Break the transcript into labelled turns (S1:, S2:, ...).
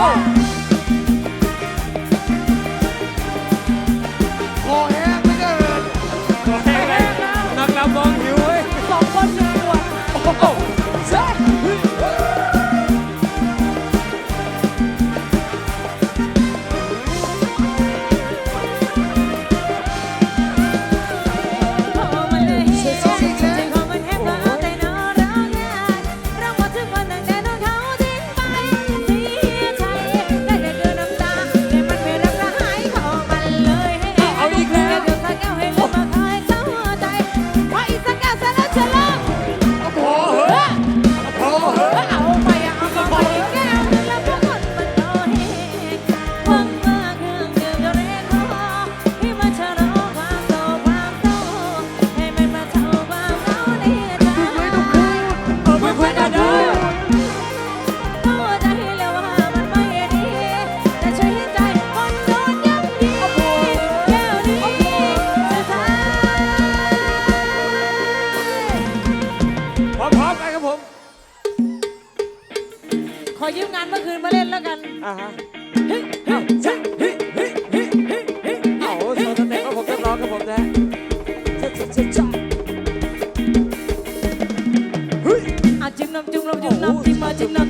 S1: ค ขอยืม
S2: งานเมื่อ
S3: คืนมาเล่นแล้วกันอ่าฮะเฮ้ยเฮ้ยเเฮ้ยเฮ้ยาผมเรียบร้อยครับผมนะเจิ้มน้ำจิ้
S2: มน้ำ
S3: จิ้มน้ำจิ้
S2: มมา
S3: จิ้มน้ำ